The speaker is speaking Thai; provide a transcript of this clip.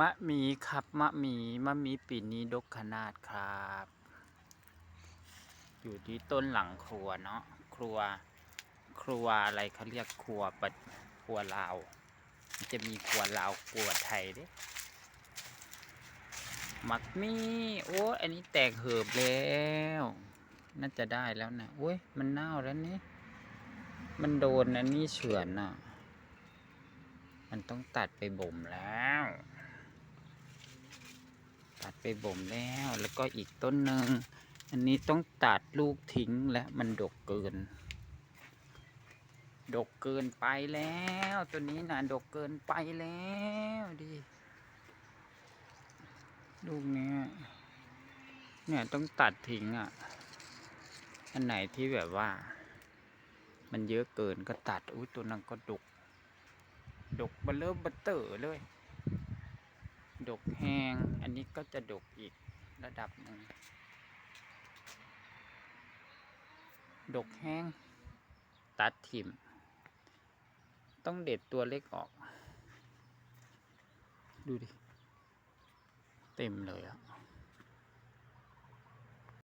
มะหมีครับมะหมีมะหมีปีนี้ดกขนาดครับ อยู่ที่ต้นหลังครัวเนาะครัว ครัวอะไรเขาเรียกครัวปัดครัวลาวจะมีครัวลาวครัวไทยด้มักมีโอ้ยอันนี้แตกเหิบแล้ว น่าจะได้แล้วนะโอ้ยมันเน่าแล้วนี่มันโดนอันนี้เฉือนน่ะ มันต้องตัดไปบ่มแล้ว ไปบ่มแล้วแล้วก็อีกต้นหนึ่งอันนี้ต้องตัดลูกทิ้งและมันดกเกิน ดกเกินไปแล้วตัวนี้นะดกเกินไปแล้วดิลูกเนี้ยเนี่ยต้องตัดทิ้งอะ อันไหนที่แบบว่า มันเยอะเกินก็ตัด อุ้ยตัวนั้นก็ดก ดกบลเลอร์เบเตอร์เลย ดกแห้ง อันนี้ก็จะดกอีกระดับหนึ่ง ดกแห้ง ตัดทิมต้องเด็ดตัวเล็กออก ดูดิ เต็มเลยอะ